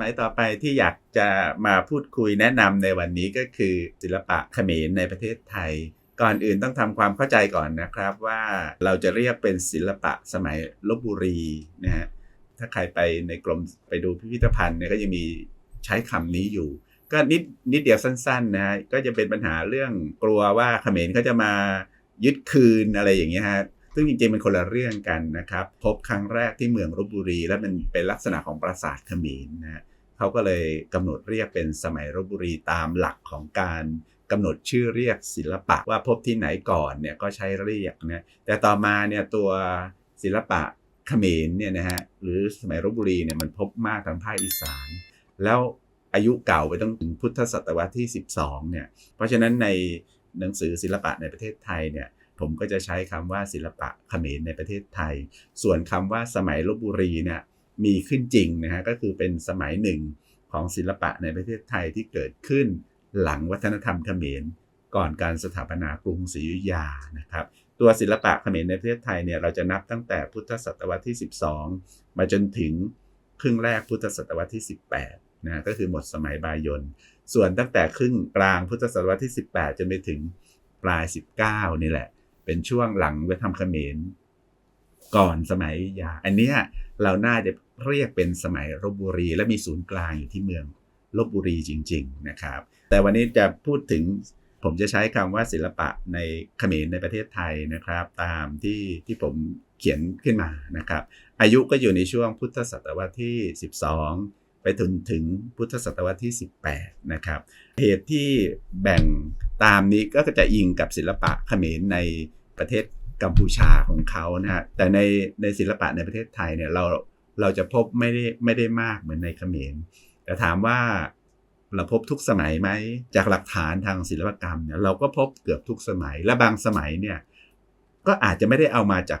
มัยต่อไปที่อยากจะมาพูดคุยแนะนำในวันนี้ก็คือศิลปะเขมรในประเทศไทย ก่อนอื่นต้องทำความเข้าใจก่อนนะครับว่าเราจะเรียกเป็นศิลปะสมัยลบบุรีนะฮะถ้าใครไปในกรมไปดูพิพิธภัณฑ์เนี่ยก็ยังมีใช้คำนี้อยู่ ก็นิดนิดเดียวสั้นๆนะฮะก็จะเป็นปัญหาเรื่องกลัวว่าเขมรเขาจะมายึดคืนอะไรอย่างเงี้ยฮะซึ่งจริงๆเป็นคนละเรื่องกันนะครับ พบครั้งแรกที่เมืองลบบุรี และมันเป็นลักษณะของปราสาทเขมรนะฮะ เขาก็เลยกำหนดเรียกเป็นสมัยลบบุรีตามหลักของการกำหนดชื่อเรียกศิลปะว่าพบที่ไหนก่อนเนี่ยก็ใช้เรียกนะแต่ต่อมาเนี่ยตัวศิลปะเขมรเนี่ยนะฮะหรือสมัยลบบุรีเนี่ยมันพบมากทางภาคอีสาน แล้วอายุเก่าไปต้องถึงพุทธศตวรรษที่ 12เนี่ยเพราะฉะนั้นในหนังสือศิลปะในประเทศไทยเนี่ยผมก็จะใช้คำว่าศิลปะเขมรในประเทศไทย ส่วนคำว่าสมัยลบบุรีเนี่ย มีขึ้นจริงนะฮะก็คือเป็นสมัยหนึ่งของศิลปะในประเทศไทยที่เกิดขึ้นหลังวัฒนธรรมเขมร ก่อนการสถาปนากรุงศรีอยุธยานะครับ ตัวศิลปะเขมรในประเทศไทยเนี่ยเราจะนับตั้งแต่พุทธศตวรรษที่ 12 มาจนถึงครึ่งแรกพุทธศตวรรษที่ 18นะก็คือหมดสมัยบายนส่วนตั้งแต่ครึ่งกลางพุทธศตวรรษที่ 18 จนไปถึงปลาย 19 นี่แหละ เป็นช่วงหลังวัฒนธรรมเขมร ก่อนสมัยยา อันเนี้ยเราน่าจะเรียกเป็นสมัยลบบุรี และมีศูนย์กลางอยู่ที่เมืองลบบุรีจริง ๆนะครับ แต่วันนี้จะพูดถึงผมจะใช้คำว่าศิลปะในเขมรในประเทศไทยนะครับ ตามที่ที่ผมเขียนขึ้นมานะครับ อายุก็อยู่ในช่วงพุทธศตวรรษที่ 12 ไปถึงถึงพุทธศตวรรษที่ 18 นะครับเหตุที่แบ่งตามนี้ก็จะอิงกับศิลปะเขมรในประเทศ กัมพูชาของเขานะฮะแต่ในในศิลปะในประเทศไทยเนี่ยเราเราจะพบไม่ได้ไม่ได้มากเหมือนในเขมรแต่ถามว่าเราพบทุกสมัยไหมจากหลักฐานทางศิลปกรรมเนี่ยเราก็พบเกือบทุกสมัยและบางสมัยเนี่ยก็อาจจะไม่ได้เอามาจาก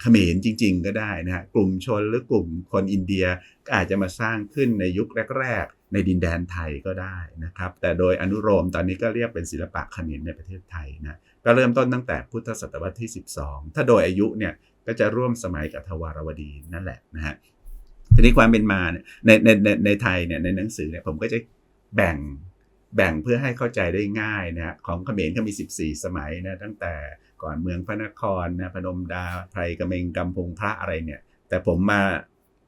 เขมรจริง ๆ ก็ได้นะฮะกลุ่มชนหรือกลุ่มคนอินเดียก็อาจจะมาสร้างขึ้นในยุคแรก ๆ ในดินแดนไทยก็ได้นะครับ แต่โดยอนุโลมตอนนี้ก็เรียกเป็นศิลปะเขมรในประเทศไทยนะ ก็เริ่มต้นตั้งแต่พุทธศตวรรษที่ 12 ถ้าโดยอายุเนี่ยก็จะร่วมสมัยกับทวารวดีนั่นแหละนะฮะทีนี้ความเป็นมาเนี่ยในในในในไทยเนี่ยในหนังสือเนี่ยผมก็จะแบ่งแบ่งเพื่อให้เข้าใจได้ง่ายนะของเขมรก็มี 14 สมัยนะตั้งแต่ก่อนเมืองพระนครนะพนมดาไพรกระเมงกำพงพระอะไรเนี่ยแต่ผมมา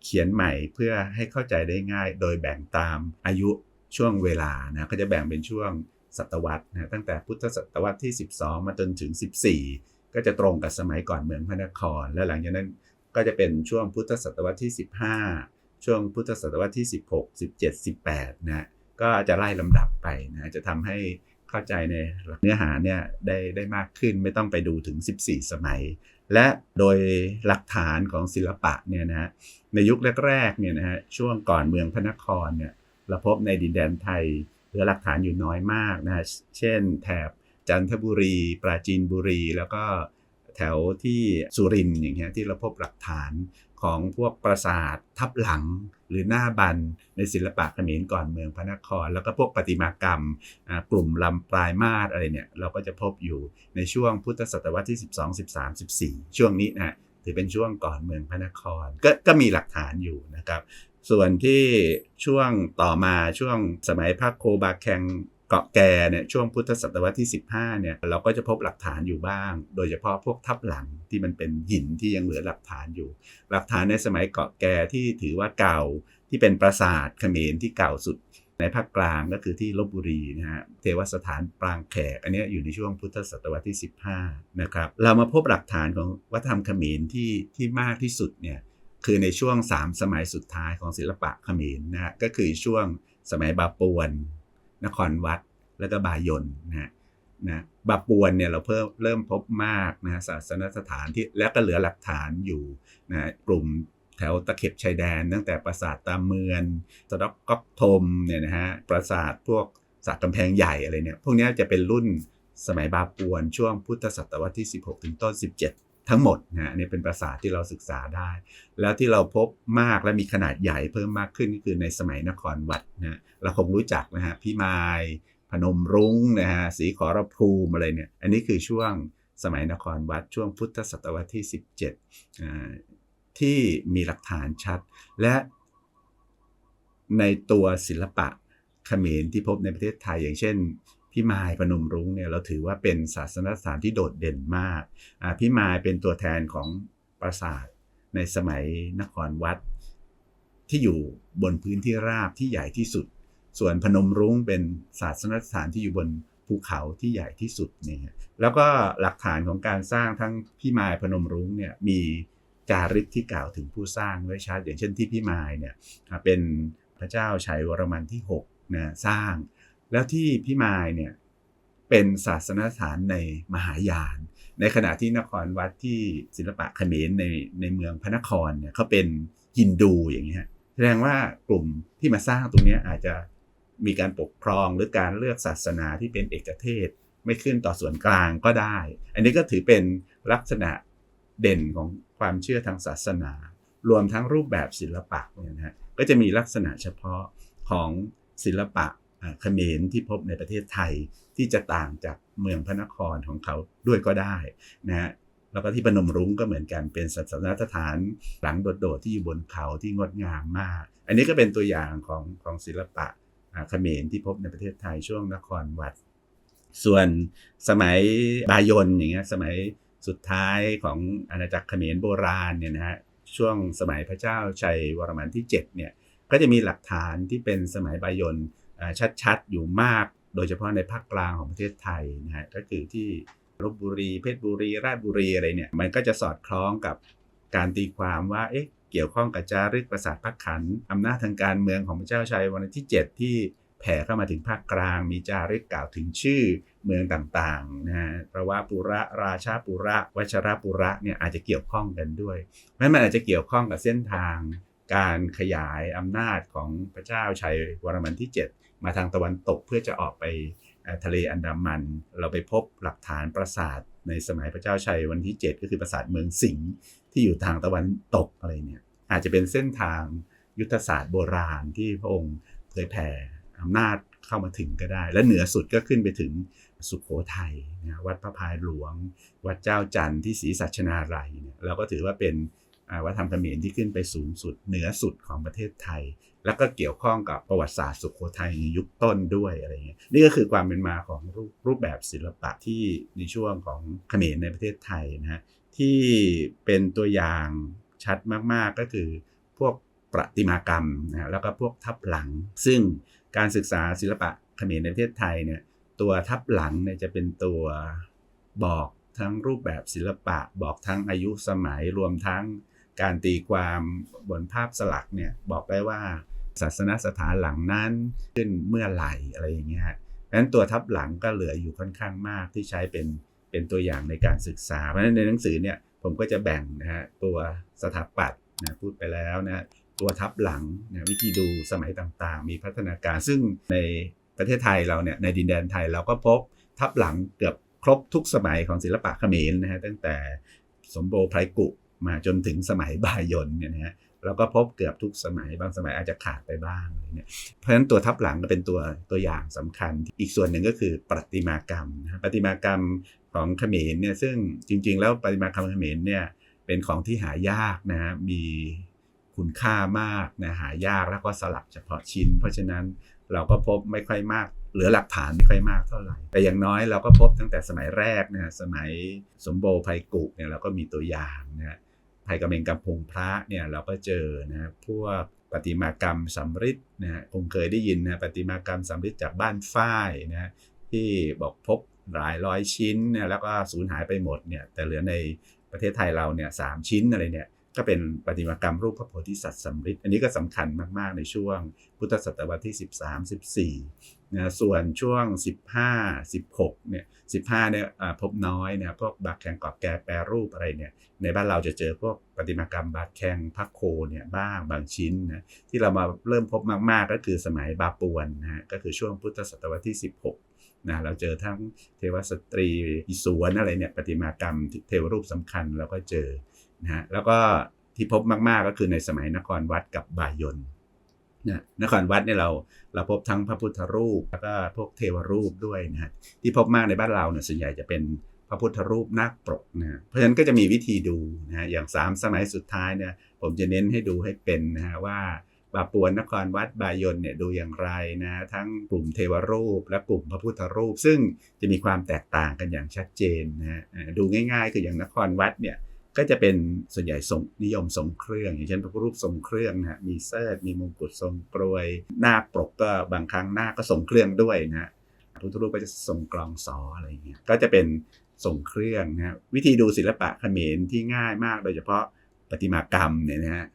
เขียนใหม่เพื่อให้เข้าใจได้ง่าย โดยแบ่งตามอายุช่วงเวลานะก็จะแบ่งเป็นช่วง ศตวรรษนะตั้งแต่พุทธศตวรรษที่ 12 มาจนถึง 14 ก็จะตรงกับสมัยก่อนเมืองพระนคร และหลังจากนั้นก็จะเป็นช่วงพุทธศตวรรษที่ 15 ช่วงพุทธศตวรรษที่ 16 17 18นะก็จะไล่ลำดับไปนะจะทำให้เข้าใจในเนื้อหาเนี่ยได้ได้มากขึ้นไม่ต้องไปดูถึง 14 สมัย และโดยหลักฐานของศิลปะเนี่ยนะฮะในยุคแรกๆเนี่ยนะฮะช่วงก่อนเมืองพระนครเนี่ยเราพบในดินแดนไทย เหลือหลักฐานอยู่น้อยมากนะฮะเช่นแถบจันทบุรี ปราจีนบุรี แล้วก็แถวที่สุรินอย่างเงี้ยที่เราพบหลักฐานของพวกปราสาททับหลังหรือหน้าบันในศิลปะเขมรก่อนเมืองพระนคร แล้วก็พวกประติมากรรมกลุ่มลำปลายมาศอะไรเนี่ย เราก็จะพบอยู่ในช่วงพุทธศตวรรษที่ 12 13 14 ช่วงนี้นะถือเป็นช่วงก่อนเมืองพระนครกก็มีหลักฐานอยู่นะครับ ส่วนที่ช่วงต่อมาช่วงสมัยพระโคบาแคงเกาะแก่เนี่ยช่วงพุทธศตวรรษที่ 15เนี่ยเราก็จะพบหลักฐานอยู่บ้าง โดยเฉพาะพวกทับหลังที่มันเป็นหินที่ยังเหลือหลักฐานอยู่ หลักฐานในสมัยเกาะแก่ที่ถือว่าเก่าที่เป็นปราสาทเขมรที่เก่าสุดในภาคกลางก็คือที่ลบบุรีนะฮะเทวสถานปรางแขก อันนี้อยู่ในช่วงพุทธศตวรรษที่ 15 นะครับ เรามาพบหลักฐานของวัฒนธรรมเขมรที่ที่มากที่สุดเนี่ย คือในช่วง 3 สมัยสุดท้ายของศิลปะเขมรนะฮะก็คือช่วงสมัยบาปวน นครวัด แล้วก็บายนนะฮะนะบาปวนเนี่ยเราเพิ่มเริ่มพบมากนะศาสนสถานที่แล้วก็เหลือหลักฐานอยู่นะกลุ่มแถวตะเข็บชายแดนตั้งแต่ปราสาทตามเมืองสะดอกก๊อกทมเนี่ยนะฮะปราสาทพวกสาทกำแพงใหญ่อะไรเนี่ยพวกนี้จะเป็นรุ่นสมัยบาปวนช่วงพุทธศตวรรษที่ 16 ถึงต้น 17 ทั้งหมดนะอันนี้เป็นปราสาทที่เราศึกษาได้ แล้วที่เราพบมากและมีขนาดใหญ่เพิ่มมากขึ้นก็คือในสมัยนครวัดนะเราคงรู้จักนะฮะพี่มาย พนมรุ้งนะฮะสีขอรภูมิอะไรเนี่ย อันนี้คือช่วงสมัยนครวัดช่วงพุทธศตวรรษที่ 17 ที่มีหลักฐานชัด และในตัวศิลปะเขมรที่พบในประเทศไทยอย่างเช่น พี่มายพนมรุ้งเนี่ยเราถือว่าเป็นศาสนสถานที่โดดเด่นมากพี่มายเป็นตัวแทนของปราสาทในสมัยนครวัด ที่อยู่บนพื้นที่ราบที่ใหญ่ที่สุด ส่วนพนมรุ้งเป็นศาสนสถานที่อยู่บนภูเขาที่ใหญ่ที่สุดเนี่ยแล้วก็หลักฐานของการสร้างทั้งพี่มายพนมรุ้งเนี่ยมีจารึกที่กล่าวถึงผู้สร้างไว้ชัดอย่างเช่นที่พี่มายเนี่ยเป็นพระเจ้าชัยวรมันที่6นะสร้าง แล้วที่พี่มายเนี่ยเป็นศาสนสถานในมหายาน ในขณะที่นครวัดที่ศิลปะเขมรในในเมืองพระนครเนี่ยเขาเป็นฮินดูอย่างนี้ฮะแสดงว่ากลุ่มที่มาสร้างตรงนี้อาจจะมีการปกครองหรือการเลือกศาสนาที่เป็นเอกเทศไม่ขึ้นต่อส่วนกลางก็ได้ อันนี้ก็ถือเป็นลักษณะเด่นของความเชื่อทางศาสนา รวมทั้งรูปแบบศิลปะเนี่ยนะฮะก็จะมีลักษณะเฉพาะของศิลปะ เขมรที่พบในประเทศไทยที่จะต่างจากเมืองพระนครของเขาด้วยก็ได้นะฮะแล้วก็ที่ปนมรุ้งก็เหมือนกันเป็นศาสนสถานหลังโดดๆที่อยู่บนเขาที่งดงามมาก อันนี้ก็เป็นตัวอย่างของของศิลปะเขมรที่พบในประเทศไทยช่วงนครวัด ส่วนสมัยบายนอย่างเงี้ยสมัยสุดท้ายของอาณาจักรเขมรโบราณเนี่ยนะฮะช่วงสมัยพระเจ้าชัยวรมันที่7เนี่ยก็จะมีหลักฐานที่เป็นสมัยบายน ชัดๆ อยู่มาก โดยเฉพาะในภาคกลางของประเทศไทยนะฮะก็คือที่ลบบุรี เพชรบุรี ราชบุรีอะไรเนี่ย มันก็จะสอดคล้องกับการตีความว่าเอ๊ะเกี่ยวข้องกับจารึกประสาทพักขันอำนาจทางการเมืองของพระเจ้าชัยวรมันที่ 7 ที่แผ่เข้ามาถึงภาคกลาง มีจารึกกล่าวถึงชื่อเมืองต่างๆนะฮะประวาปุระราชาปุระวัชรปุระเนี่ยอาจจะเกี่ยวข้องกันด้วยเพราะมันอาจจะเกี่ยวข้องกับเส้นทางการขยายอำนาจของพระเจ้าชัยวรมันที่ 7 มาทางตะวันตกเพื่อจะออกไปทะเลอันดามัน เราไปพบหลักฐานปราสาทในสมัยพระเจ้าชัยวันที่ 7 ก็คือปราสาทเมืองสิงห์ที่อยู่ทางตะวันตกอะไรเนี่ยอาจจะเป็นเส้นทางยุทธศาสตร์โบราณที่พระองค์เผยแผ่อำนาจเข้ามาถึงก็ได้ และเหนือสุดก็ขึ้นไปถึงสุขโขทัยนะวัดพระพายหลวง วัดเจ้าจันทร์ที่ศรีสัชนาลัยเนี่ยเราก็ถือว่าเป็นวัฒนธรรมเขมรที่ขึ้นไปสูงสุดเหนือสุดของประเทศไทย แล้วก็เกี่ยวข้องกับประวัติศาสตร์สุขโขทัยในยุคต้นด้วยอะไรเงี้ยนี่ก็คือความเป็นมาของรูปรูปแบบศิลปะที่ในช่วงของเขมรในประเทศไทยนะฮะที่เป็นตัวอย่างชัดมากๆก็คือพวกประติมากรรมนะแล้วก็พวกทับหลัง ซึ่งการศึกษาศิลปะเขมรในประเทศไทยเนี่ยตัวทับหลังเนี่ยจะเป็นตัวบอกทั้งรูปแบบศิลปะบอกทั้งอายุสมัยรวมทั้งการตีความบนภาพสลักเนี่ยบอกได้ว่า ศาสนสถานหลังนั้นขึ้นเมื่อไหร่อะไรอย่างเงี้ยดังนั้นตัวทับหลังก็เหลืออยู่ค่อนข้างมากที่ใช้เป็นเป็นตัวอย่างในการศึกษา เพราะฉะนั้นในหนังสือเนี่ยผมก็จะแบ่งนะฮะตัวสถาปัตย์นะพูดไปแล้วนะตัวทับหลังนะวิธีดูสมัยต่างๆ มีพัฒนาการซึ่งในประเทศไทยเราเนี่ยในดินแดนไทยเราก็พบทับหลังเกือบครบทุกสมัยของศิลปะเขมรนะฮะตั้งแต่สมโภไพรกุมาจนถึงสมัยบายนเนี่ยนะฮะ เราก็พบเกือบทุกสมัย บางสมัยอาจจะขาดไปบ้างเนี่ยเพราะฉะนั้นตัวทับหลังก็เป็นตัวตัวอย่างสำคัญ อีกส่วนหนึ่งก็คือประติมากรรมนะประติมากรรมของเขมรเนี่ยซึ่งจริง ๆ แล้วประติมากรรมเขมรเนี่ยเป็นของที่หายากนะฮะมีคุณค่ามากนะหายากแล้วก็สลับเฉพาะชิ้น เพราะฉะนั้นเราก็พบไม่ค่อยมาก เหลือหลักฐานไม่ค่อยมากเท่าไหร่ แต่อย่างน้อยเราก็พบตั้งแต่สมัยแรกนะสมัยสมโภไพกุเนี่ยเราก็มีตัวอย่างนะ ภัยกำเองกำพงพระเนี่ยเราก็เจอนะพวกปฏิมากรรมสำริดนะฮะคงเคยได้ยินนะปฏิมากรรมสำริดจากบ้านฝ้ายนะที่บอกพบหลายร้อยชิ้นเนี่ยแล้วก็สูญหายไปหมดเนี่ยแต่เหลือในประเทศไทยเราเนี่ยสามชิ้นอะไรเนี่ย ก็เป็นปฏิมากรรมรูปพระโพธิสัตว์สำริดอันนี้ก็สำคัญมาก ๆ ในช่วงพุทธศตวรรษที่ 13 14นะส่วนช่วง 15 16เนี่ย15เนี่ยพบน้อยนี่ยพวกบาดแข่งกอบแกแปรรูปอะไรเนี่ยในบ้านเราจะเจอพวกปฏิมากรรมบาดแข่งพักโคเนี่ยบ้างบางชิ้นนะที่เรามาเริ่มพบมาก ๆ ก็คือสมัยบาปวนนะฮะก็คือช่วงพุทธศตวรรษที่ 16นะเราเจอทั้งเทวสตรีอิสวนอะไรเนี่ยปฏิมากรรมเทวรูปสำคัญเราก็เจอ นะฮะแล้วก็ที่พบมากๆก็คือในสมัยนครวัดกับบายนนะนครวัดเนี่ยเราเราพบทั้งพระพุทธรูป แล้วก็พวกเทวรูปด้วยนะฮะที่พบมากในบ้านเราเนี่ยส่วนใหญ่จะเป็นพระพุทธรูปนาคปรกนะเพราะฉะนั้นก็จะมีวิธีดูนะฮะอย่าง 3 สมัยสุดท้ายเนี่ยผมจะเน้นให้ดูให้เป็นนะฮะว่าบาปวนนครวัดบายนเนี่ยดูอย่างไรนะทั้งกลุ่มเทวรูป และกลุ่มพระพุทธรูป ซึ่งจะมีความแตกต่างกันอย่างชัดเจนนะดูง่ายๆ คืออย่างนครวัดเนี่ย ก็จะเป็นส่วนใหญ่ทรงนิยมทรงเครื่อง อย่างเช่นพระรูปทรงเครื่องนะมีเสิร์มีมงกุฎทรงกรวย หน้าปกก็บางครั้งหน้าก็ทรงเครื่องด้วยนะพระพุทธรูปก็จะทรงกลองสออะไรอย่างเงี้ยก็จะเป็นทรงเครื่องนะวิธีดูศิลปะเขมรที่ง่ายมาก โดยเฉพาะประติมากรรมเนี่ยนะฮะ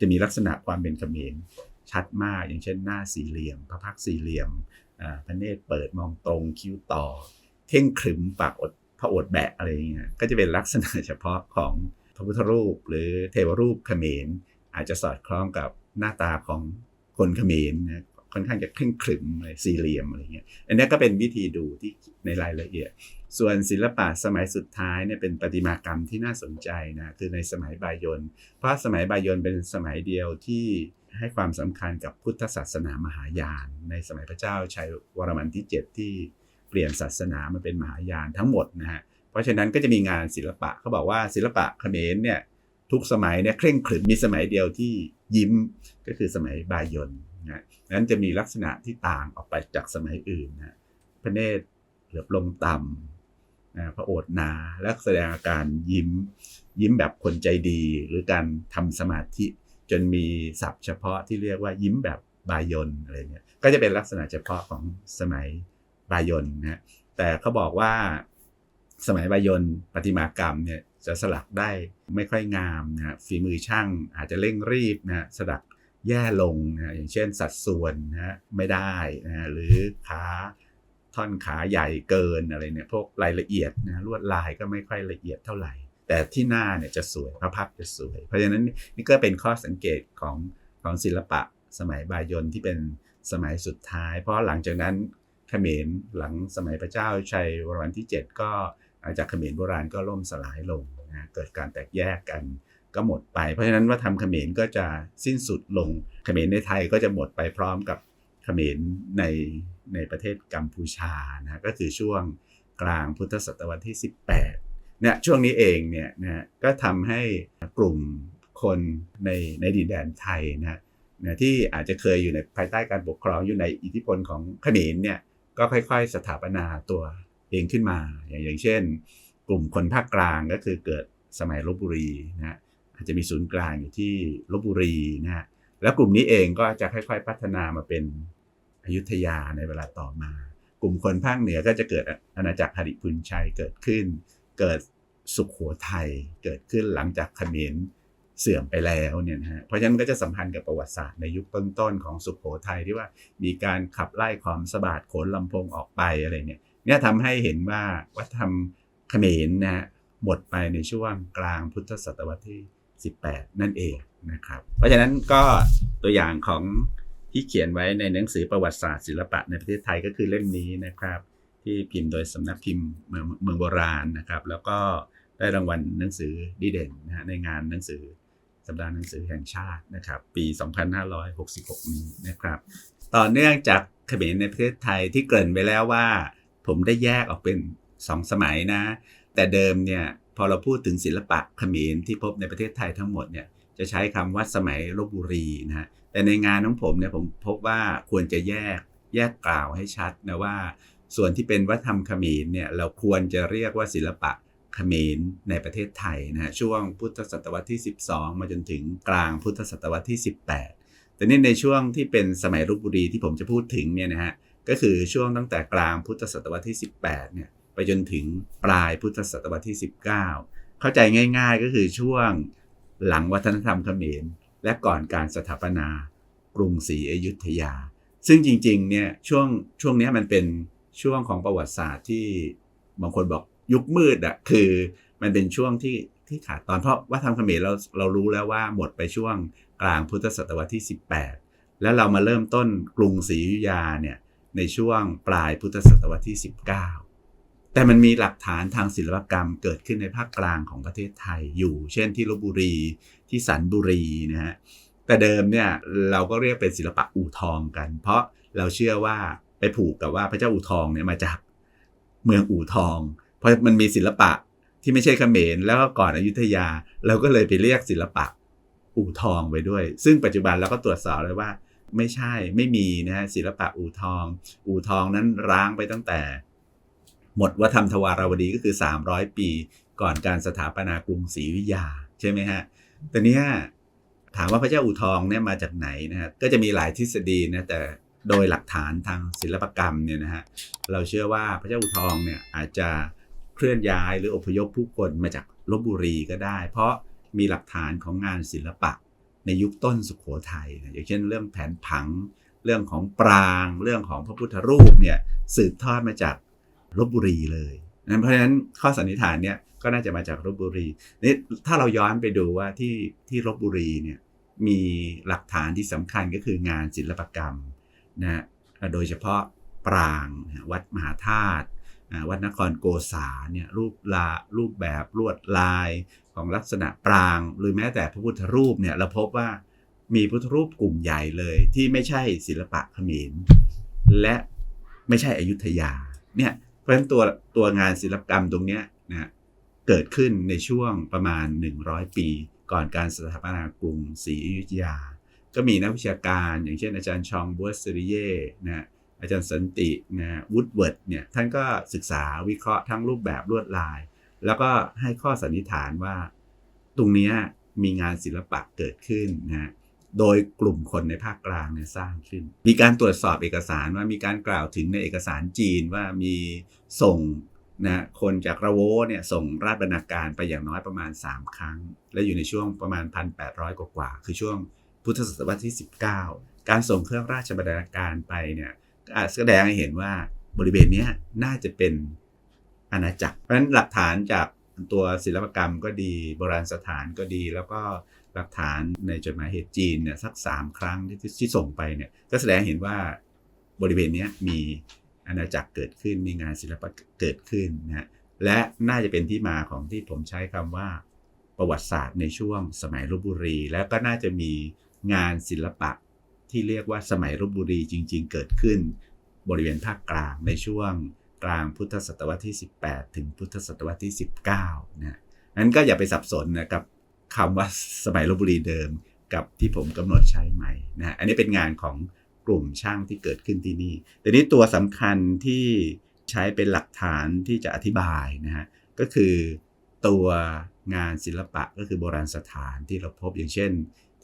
จะมีลักษณะความเป็นเขมรชัดมาก อย่างเช่นหน้าสี่เหลี่ยม พระพักสี่เหลี่ยมพระเนตรเปิดมองตรงคิ้วต่อ เท่งขรึมปากอด โอษฐ์แบะอะไรเงี้ยก็จะเป็นลักษณะเฉพาะของพระพุทธรูป หรือเทวรูปเขมร อาจจะสอดคล้องกับหน้าตาของคนเขมรนะค่อนข้างจะเคร่งขรึมเลยสี่เหลี่ยมอะไรเงี้ยอันนี้ก็เป็นวิธีดูที่ในรายละเอียด ส่วนศิลปะสมัยสุดท้ายเนี่ยเป็นประติมากรรมที่น่าสนใจนะคือในสมัยบายนเพราะสมัยบายนเป็นสมัยเดียวที่ให้ความสำคัญกับพุทธศาสนามหายาน ในสมัยพระเจ้าชัยวรมันที่ 7 ที่ ปลี่ยนศาสนามาเป็นมหายานทั้งหมดนะฮะเพราะฉะนั้นก็จะมีงานศิลปะเขาบอกว่าศิลปะเขมรเนี่ยทุกสมัยเนี่ยเคร่งขรึมมีสมัยเดียวที่ยิ้มก็คือสมัยบายนนะนั้นจะมีลักษณะที่ต่างออกไปจากสมัยอื่นนะพระเนตรเหลือบลงต่ำนะพระโอษฐ์นาและแสดงอาการยิ้ม ยิ้มแบบคนใจดี หรือการทำสมาธิจนมีศัพท์เฉพาะที่เรียกว่ายิ้มแบบบายนอะไรเงี้ยก็จะเป็นลักษณะเฉพาะของสมัย บายนนะแต่เขาบอกว่าสมัยบายนปฏิมากรรมเนี่ยจะสลักได้ไม่ค่อยงามนะฝีมือช่างอาจจะเร่งรีบนะสลักแย่ลงนะอย่างเช่นสัดส่วนนะไม่ได้นะหรือขาท่อนขาใหญ่เกินอะไรเนี่ยพวกรายละเอียดนะลวดลายก็ไม่ค่อยละเอียดเท่าไหร่ แต่ที่หน้าเนี่ยจะสวยพระพักจะสวย เพราะฉะนั้นนี่ก็เป็นข้อสังเกตของของศิลปะสมัยบายนที่เป็นสมัยสุดท้าย เพราะหลังจากนั้น ขมรหลังสมัยพระเจ้าชัยวรมันที่ 7 ก็จากเขมรโบราณก็ล่มสลายลงนะเกิดการแตกแยกกันก็หมดไป เพราะฉะนั้นว่าทำเขมรก็จะสิ้นสุดลงเขมรในไทยก็จะหมดไปพร้อมกับเขมรในในประเทศกัมพูชานะก็คือช่วงกลางพุทธศตวรรษที่ 18เนี่ยช่วงนี้เองเนี่ยนะก็ทำให้กลุ่มคนในในดินแดนไทยนะนะที่อาจจะเคยอยู่ในภายใต้การปกครองอยู่ในอิทธิพลของเขมรเนี่ย ก็ค่อยๆ สถาปนาตัวเองขึ้นมา อย่างอย่างเช่น กลุ่มคนภาคกลางก็คือเกิดสมัยลบบุรีนะอาจจะมีศูนย์กลางอยู่ที่ลบบุรีนะฮะแล้วกลุ่มนี้เองก็จะค่อย ๆ พัฒนามาเป็นอยุธยาในเวลาต่อมา กลุ่มคนภาคเหนือก็จะเกิดอาณาจักรหริพุนชัยเกิดขึ้น เกิดสุขโขทัยเกิดขึ้นหลังจากเขมร เสื่อมไปแล้วเนี่ยนะฮะเพราะฉะนั้นก็จะสัมพันธ์กับประวัติศาสตร์ในยุคต้นๆของสุขโขทัยที่ว่ามีการขับไล่ความสบาดโขนลำโพงออกไปอะไรเนี่ยเนี่ยทำให้เห็นว่าวัฒนธรรมเขมรนะฮะหมดไปในช่วงกลางพุทธศตวรรษที่ 18 นั่นเองนะครับ เพราะฉะนั้นก็ตัวอย่างของที่เขียนไว้ในหนังสือประวัติศาสตร์ศิลปะในประเทศไทยก็คือเล่มนี้นะครับ ที่พิมพ์โดยสำนักพิมพ์เมืองโบราณนะครับ แล้วก็ได้รางวัลหนังสือดีเด่นนะฮะในงานหนังสือ สัปดาห์หนังสือแห่งชาตินะครับ ปี 2566 นี้นะครับ ต่อเนื่องจากเขมรในประเทศไทยที่เกริ่นไปแล้วว่า ผมได้แยกออกเป็น 2 สมัยนะ แต่เดิมเนี่ยพอเราพูดถึงศิลปะเขมรที่พบในประเทศไทยทั้งหมดเนี่ยจะใช้คำว่าสมัยลบบุรีนะฮะแต่ในงานของผมเนี่ยผมพบว่าควรจะแยกแยกกล่าวให้ชัดนะว่า ส่วนที่เป็นวัฒนธรรมเขมรเนี่ยเราควรจะเรียกว่าศิลปะ เขมรในประเทศไทยนะฮะช่วงพุทธศตวรรษที่ 12 มาจนถึงกลางพุทธศตวรรษที่ 18 แต่นี่ในช่วงที่เป็นสมัยลบบุรีที่ผมจะพูดถึงเนี่ยนะฮะก็คือช่วงตั้งแต่กลางพุทธศตวรรษที่ 18 เนี่ยไปจนถึงปลายพุทธศตวรรษที่ 19 เข้าใจง่ายๆ ก็คือช่วงหลังวัฒนธรรมเขมร และก่อนการสถาปนากรุงศรีอยุธยา ซึ่งจริงๆ เนี่ยช่วงช่วงนี้มันเป็นช่วงของประวัติศาสตร์ที่บางคนบอก ยุคมืดอะคือมันเป็นช่วงที่ที่ขาดตอนเพราะวัฒนธรรมเขมรเราเรารู้แล้วว่าหมดไปช่วงกลางพุทธศตวรรษที่ 18 แล้วเรามาเริ่มต้นกรุงศรีอยุธยาเนี่ยในช่วงปลายพุทธศตวรรษที่ 19 แต่มันมีหลักฐานทางศิลปกรรมเกิดขึ้นในภาคกลางของประเทศไทยอยู่ เช่นที่ลบบุรีที่สันบุรีนะฮะแต่เดิมเนี่ยเราก็เรียกเป็นศิลปะอู่ทองกัน เพราะเราเชื่อว่าไปผูกกับว่าพระเจ้าอู่ทองเนี่ยมาจากเมืองอู่ทอง ราะมันมีศิลปะที่ไม่ใช่เขมรแล้วก็ก่อนอยุธยา เราก็เลยไปเรียกศิลปะอู่ทองไว้ด้วย ซึ่งปัจจุบันเราก็ตรวจสอบเลยว่า ไม่ใช่ไม่มีนะฮะศิลปะอู่ทอง อู่ทองนั้นร้างไปตั้งแต่ หมดวัฒนธรรมทวารวดีก็คือ 300 ปีก่อนการสถาปนากรุงศรีอยุธยาใช่ไหมฮะแต่เนี้ยถามว่าพระเจ้าอู่ทองเนี่ยมาจากไหนนะฮะก็จะมีหลายทฤษฎีนะแต่โดยหลักฐานทางศิลปกรรมเนี่ยนะฮะเราเชื่อว่าพระเจ้าอู่ทองเนี่ยอาจจะ เคลื่อนย้ายหรืออพยพผู้คนมาจากลบบุรีก็ได้ เพราะมีหลักฐานของงานศิลปะในยุคต้นสุขโขทัยนะอย่างเช่น เรื่องแผนผัง เรื่องของปราง เรื่องของพระพุทธรูปเนี่ยสืบทอดมาจากลบบุรีเลยนะเพราะฉะนั้นข้อสันนิษฐานเนี่ยก็น่าจะมาจากลบบุรีนี่ถ้าเราย้อนไปดูว่าที่ที่ลบบุรีเนี่ยมีหลักฐานที่สำคัญก็คืองานศิลปกรรมนะโดยเฉพาะปรางวัดมหาธาตุ วัดนครโกษาเนี่ยรูปลารูปแบบลวดลายของลักษณะปราง หรือแม้แต่พระพุทธรูปเนี่ยเราพบว่ามีพุทธรูปกลุ่มใหญ่เลยที่ไม่ใช่ศิลปะเขมรและไม่ใช่อยุธยาเนี่ยเพราะฉะนั้นตัวตัวงานศิลปกรรมตรงเนี้ยนะเกิดขึ้นในช่วงประมาณ 100 ปี ก่อนการสถาปนากรุงศรีอยุธยา ก็มีนักวิชาการ อย่างเช่นอาจารย์ชองบัวสริเย่นะ อาจารย์สันตินะวูดเวิร์ดเนี่ยท่านก็ศึกษาวิเคราะห์ทั้งรูปแบบลวดลาย แล้วก็ให้ข้อสันนิษฐานว่า ตรงนี้มีงานศิลปะเกิดขึ้นนะโดยกลุ่มคนในภาคกลางเนี่ยสร้างขึ้น มีการตรวจสอบเอกสารว่ามีการกล่าวถึงในเอกสารจีนว่ามีส่งนะคนจากระโวเนี่ยส่งราชบรรณาการไปอย่างน้อยประมาณ 3 ครั้ง และอยู่ในช่วงประมาณ 1,800 กว่าๆคือช่วงพุทธศตวรรษที่ 19 การส่งเครื่องราชบรรณาการไปเนี่ย แสดงให้เห็นว่าบริเวณนี้น่าจะเป็นอาณาจักร เพราะฉะนั้นหลักฐานจากตัวศิลปกรรมก็ดี โบราณสถานก็ดี แล้วก็หลักฐานในจดหมายเหตุจีนเนี่ยสักสามครั้งที่ที่ส่งไปเนี่ยก็แสดงเห็นว่าบริเวณนี้มีอาณาจักรเกิดขึ้นมีงานศิลปะเกิดขึ้นนะและน่าจะเป็นที่มาของที่ผมใช้คำว่าประวัติศาสตร์ในช่วงสมัยลบบุรี แล้วก็น่าจะมีงานศิลปะ ที่เรียกว่าสมัยลบบุรีจริง ๆ เกิดขึ้น บริเวณภาคกลางในช่วงกลางพุทธศตวรรษที่ 18 ถึงพุทธศตวรรษที่ 19นะนั้นก็อย่าไปสับสนนะกับคำว่าสมัยลบบุรีเดิมกับที่ผมกำหนดใช้ใหม่นะอันนี้เป็นงานของกลุ่มช่างที่เกิดขึ้นที่นี่แต่นี้ตัวสำคัญที่ใช้เป็นหลักฐานที่จะอธิบายนะฮะก็คือตัวงานศิลปะก็คือโบราณสถานที่เราพบอย่างเช่น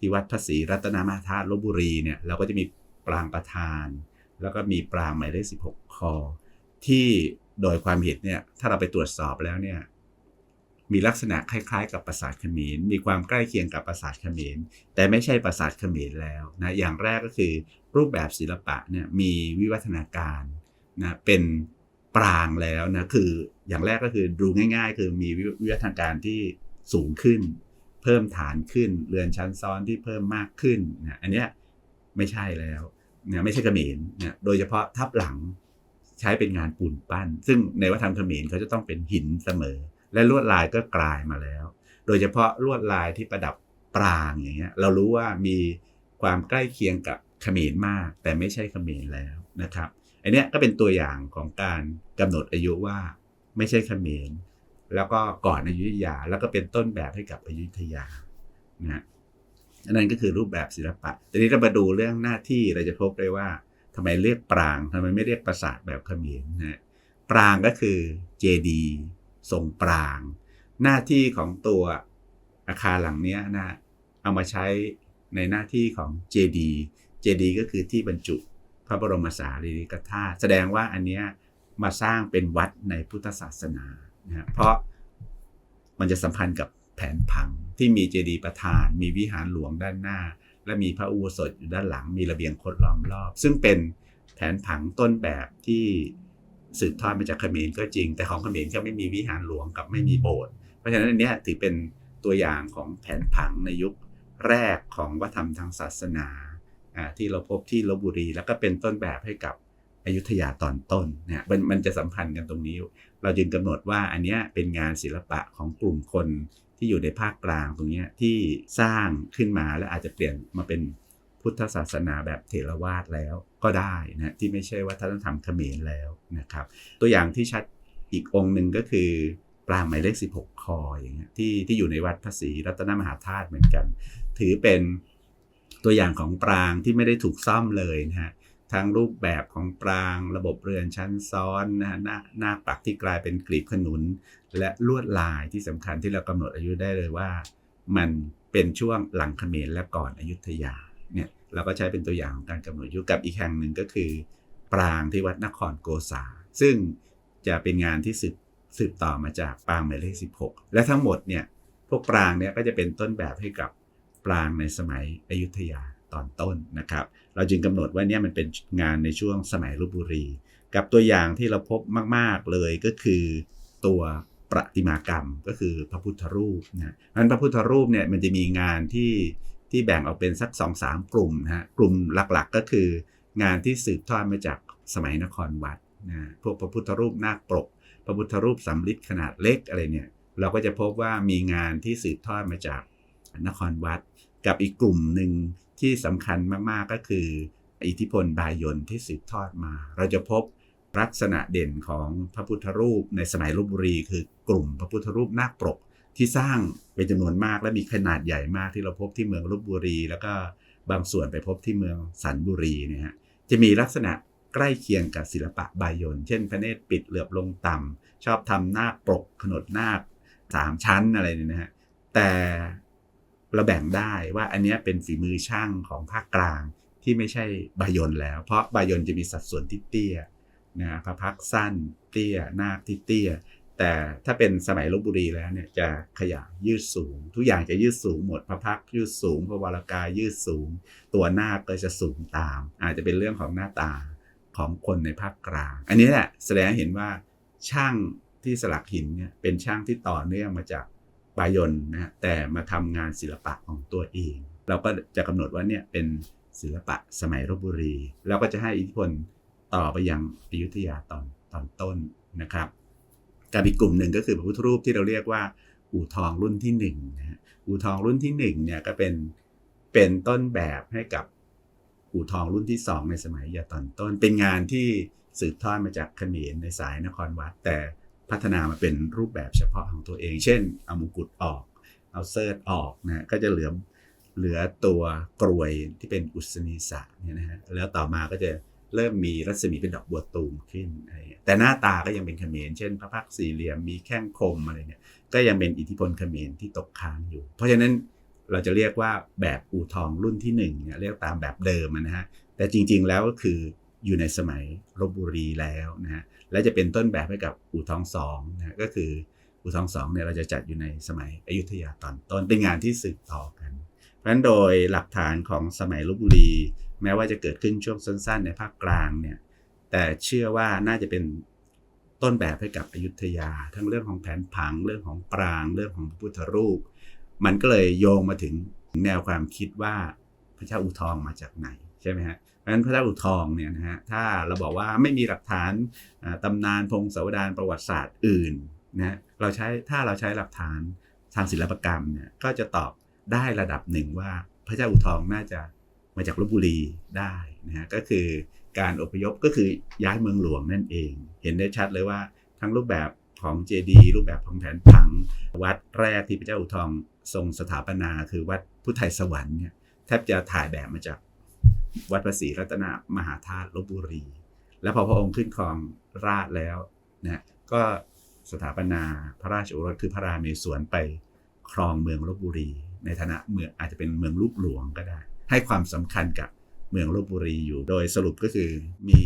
ที่วัดพระศรีรัตนมาธาตุลบบุรีเนี่ยเราก็จะมีปรางประธาน แล้วก็มีปรางหมายเลข16คอ ที่โดยความเห็นเนี่ยถ้าเราไปตรวจสอบแล้วเนี่ยมีลักษณะคล้ายๆ กับปราสาทเขมร มีความใกล้เคียงกับปราสาทเขมร แต่ไม่ใช่ปราสาทเขมรแล้วนะ อย่างแรกก็คือรูปแบบศิลปะเนี่ยมีวิวัฒนาการนะเป็นปรางแล้วนะ คืออย่างแรกก็คือดูง่าย ๆ คือมีวิวัฒนาการที่สูงขึ้น เพิ่มฐานขึ้น เรือนชั้นซ้อนที่เพิ่มมากขึ้นนะอันเนี้ยไม่ใช่แล้วเนะไม่ใช่เขมรนะโดยเฉพาะทับหลังใช้เป็นงานปูนปั้น ซึ่งในวัฒนธรรมเขมรเขาจะต้องเป็นหินเสมอ และลวดลายก็กลายมาแล้ว โดยเฉพาะลวดลายที่ประดับปรางอย่างเงี้ยเรารู้ว่ามีความใกล้เคียงกับเขมรมาก แต่ไม่ใช่เขมรแล้วนะครับอันนี้ก็เป็นตัวอย่างของการกำหนดอายุว่าไม่ใช่เขมร แล้วก็ก่อนอยุธยา แล้วก็เป็นต้นแบบให้กับอยุธยานะนั่นก็คือรูปแบบศิลปะทีนี้เรามาดูเรื่องหน้าที่เราจะพบเลยว่าทำไมเรียกปรางทำไมไม่เรียกปราสาทแบบเขมรนะปรางก็คือเจดีทรงปราง หน้าที่ของตัวอาคารหลังนี้นะเอามาใช้ในหน้าที่ของเจดีเจดีก็คือที่บรรจุพระบรมสารีริกธาตุแสดงว่าอันนี้มาสร้างเป็นวัดในพุทธศาสนา นะเพราะมันจะสัมพันธ์กับแผนผังที่มีเจดีย์ประธาน มีวิหารหลวงด้านหน้า และมีพระอุโบสถอยู่ด้านหลัง มีระเบียงคดล้อมรอบ ซึ่งเป็นแผนผังต้นแบบที่สืบทอดมาจากเขมรก็จริง แต่ของเขมรเขาไม่มีวิหารหลวงกับไม่มีโบสถ์เพราะฉะนั้นอันนี้ถือเป็นตัวอย่างของแผนผังในยุคแรกของวัฒนธรรมทางศาสนาที่เราพบที่ลบบุรี แล้วก็เป็นต้นแบบให้กับ อยุธยาตอนต้นเนี่ยมันมันจะสัมพันธ์กันตรงนี้ เราจึงกำหนดว่าอันนี้เป็นงานศิลปะของกลุ่มคนที่อยู่ในภาคกลางตรงนี้ที่สร้างขึ้นมาและอาจจะเปลี่ยนมาเป็นพุทธศาสนาแบบเถรวาทแล้วก็ได้นะที่ไม่ใช่วัฒนธรรมเขมรแล้วนะครับ ตัวอย่างที่ชัดอีกองค์หนึ่งก็คือปปรางหมายเลข 16 คออย่างเงี้ยที่ที่อยู่ในวัดพระศรีรัตนมหาธาตุเหมือนกัน ถือเป็นตัวอย่างของปรางที่ไม่ได้ถูกซ่อมเลยนะฮะ ทั้งรูปแบบของปรางระบบเรือนชั้นซ้อนนะฮะหน้าหน้าปักที่กลายเป็นกลีบขนุน และลวดลายที่สำคัญที่เรากำหนดอายุได้เลยว่า มันเป็นช่วงหลังเขมรและก่อนอยุธยาเนี่ยเราก็ใช้เป็นตัวอย่างของการกำหนดอายุกับอีกแห่งหนึ่งก็คือ ปรางที่วัดนครโกษา ซึ่งจะเป็นงานที่สืบสืบต่อมาจากปรางหมายเลข16 และทั้งหมดเนี่ยพวกปรางเนี่ยก็จะเป็นต้นแบบให้กับปรางในสมัยอยุธยา ตอนต้นนะครับ เราจึงกำหนดว่าเนี่ยมันเป็นงานในช่วงสมัยลบบุรี กับตัวอย่างที่เราพบมาก ๆเลยก็คือตัวประติมากรรมก็คือพระพุทธรูปนะนั้นพระพุทธรูปเนี่ยมันจะมีงานที่ที่แบ่งออกเป็นสัก2อสามกลุ่มนะฮะกลุ่มหลักๆก็คืองานที่สืบทอดมาจากสมัยนครวัดนะพวกพระพุทธรูปนาคปรก พระพุทธรูปสำริดขนาดเล็กอะไรเนี่ยเราก็จะพบว่ามีงานที่สืบทอดมาจากนครวัด กับอีกกลุ่มหนึ่ง ที่สำคัญมากๆก็คือ อิทธิพลบายนที่สืบทอดมา เราจะพบลักษณะเด่นของพระพุทธรูปในสมัยลบบุรี คือกลุ่มพระพุทธรูปนาคปรกที่สร้างเป็นจำนวนมากและมีขนาดใหญ่มากที่เราพบที่เมืองลบบุรี แล้วก็บางส่วนไปพบที่เมืองสันบุรีเนี่ยฮะจะมีลักษณะใกล้เคียงกับศิลปะบายน เช่นพระเนตรปิดเหลือบลงต่ำชอบทำนาคปรกขนดนาคสามชั้นอะไรเนี่ยนะฮะแต่ เราแบ่งได้ว่าอันนี้เป็นฝีมือช่างของภาคกลางที่ไม่ใช่บายนแล้ว เพราะบายนจะมีสัดส่วนที่เตี้ยนะพระพักสั้นเตี้ยนาคที่เตี้ย แต่ถ้าเป็นสมัยลบบุรีแล้วเนี่ยจะขยายยืดสูง ทุกอย่างจะยืดสูงหมดพระพักยืดสูงพระวรากายยืดสูง ตัวหน้าก็จะสูงตาม อาจจะเป็นเรื่องของหน้าตาของคนในภาคกลาง อันนี้แหละแสดงเห็นว่าช่างที่สลักหินเนี่ยเป็นช่างที่ต่อเนื่องมาจากายนนะแต่มาทำงานศิลปะของตัวเอง เราก็จะกำหนดว่าเนี่ยเป็นศิลปะสมัยลบบุรี แล้วก็จะให้อิทธิพลต่อไปยังอยุธยาตอนตอนต้นนะครับกับอีกกลุ่มหนึ่งก็คือพระพุทธรูปที่เราเรียกว่าอู่ทองรุ่นที่หนึ่งนะฮะอู่ทองรุ่นที่หนึ่งเนี่ยก็เป็นเป็นต้นแบบให้กับอู่ทองรุ่นที่สองในสมัยยาตอนต้น เป็นงานที่สืบทอดมาจากเขมรในสายนครวัดแต่ พัฒนามาเป็นรูปแบบเฉพาะของตัวเอง เช่น เอามงกุฎออก เอาเซิร์ตออกนะก็จะเหลือเหลือตัวกรวยที่เป็นอุศนีสะเนี่ยนะฮะแล้วต่อมาก็จะเริ่มมีรัศมีเป็นดอกบัวตูมขึ้นอะไรแต่หน้าตาก็ยังเป็นเขมรเช่น พระพักตร์สี่เหลี่ยมมีแข้งคมอะไรเนี่ยก็ยังเป็นอิทธิพลเขมรที่ตกค้างอยู่ เพราะฉะนั้นเราจะเรียกว่าแบบอูทองรุ่นที่หนึ่งเนี่ยเรียกตามแบบเดิมนะฮะแต่จริงๆแล้วก็คือ อยู่ในสมัยลบบุรีแล้วนะฮะและจะเป็นต้นแบบให้กับอู่ทองสองนะฮะก็คืออู่ทองสองเนี่ยเราจะจัดอยู่ในสมัยอยุธยาตอนต้นเป็นงานที่สืบต่อกัน เพราะฉะนั้นโดยหลักฐานของสมัยลบบุรี แม้ว่าจะเกิดขึ้นช่วงสั้น ๆ ในภาคกลางเนี่ยแต่เชื่อว่าน่าจะเป็นต้นแบบให้กับอยุธยา ทั้งเรื่องของแผนผังเรื่องของปราง เรื่องของพระพุทธรูป มันก็เลยโยงมาถึงแนวความคิดว่าพระเจ้าอุทองมาจากไหนใช่ไหมฮะ เพราะฉะนั้นพระเจ้าอุทองเนี่ยนะฮะถ้าเราบอกว่าไม่มีหลักฐานตำนานพงศาวดารประวัติศาสตร์อื่นนะเราใช้ถ้าเราใช้หลักฐานทางศิลปกรรมเนี่ยก็จะตอบได้ระดับหนึ่งว่าพระเจ้าอุทองน่าจะมาจากลบบุรีได้นะฮะก็คือการอพยพก็คือย้ายเมืองหลวงนั่นเอง เห็นได้ชัดเลยว่าทั้งรูปแบบของเจดีย์รูปแบบของแผนผัง วัดแรกที่พระเจ้าอุทองทรงสถาปนา คือวัดพุทธไทยสวรรค์เนี่ยแทบจะถ่ายแบบมาจาก วัดพระสีรัตนมหาธาตุลบบุรี แล้วพอพระองค์ขึ้นครองราชแล้วนะก็สถาปนาพระราชโอรสคือพระราเมศวรไปครองเมืองลบบุรี ในฐานะเมืองอาจจะเป็นเมืองลูกหลวงก็ได้ ให้ความสำคัญกับเมืองลบบุรีอยู่โดยสรุปก็คือมี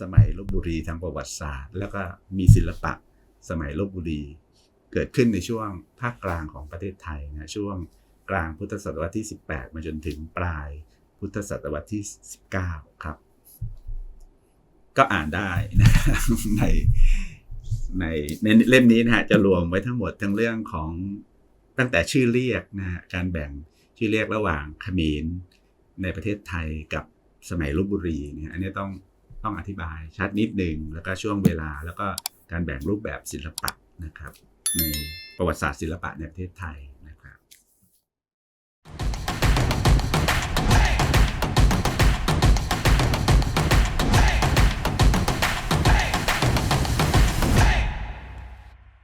สมัยลบบุรีทางประวัติศาสตร์ แล้วก็มีศิลปะสมัยลบบุรี เกิดขึ้นในช่วงภาคกลางของประเทศไทยนะช่วงกลางพุทธศตวรรษที่ 18 มาจนถึงปลาย พุทธศตวรรษที่ 19 ครับ ก็อ่านได้นะในในในเล่มนี้นะฮะจะรวมไว้ทั้งหมดทั้งเรื่องของตั้งแต่ชื่อเรียกนะฮะการแบ่งชื่อเรียกระหว่างขมรในประเทศไทยกับสมัยลบบุรีเนี่ยอันนี้ต้องต้องอธิบายชัดนิดหนึ่งแล้วก็ช่วงเวลาแล้วก็การแบ่งรูปแบบศิลปะนะครับ ในประวัติศาสตร์ศิลปะในประเทศไทย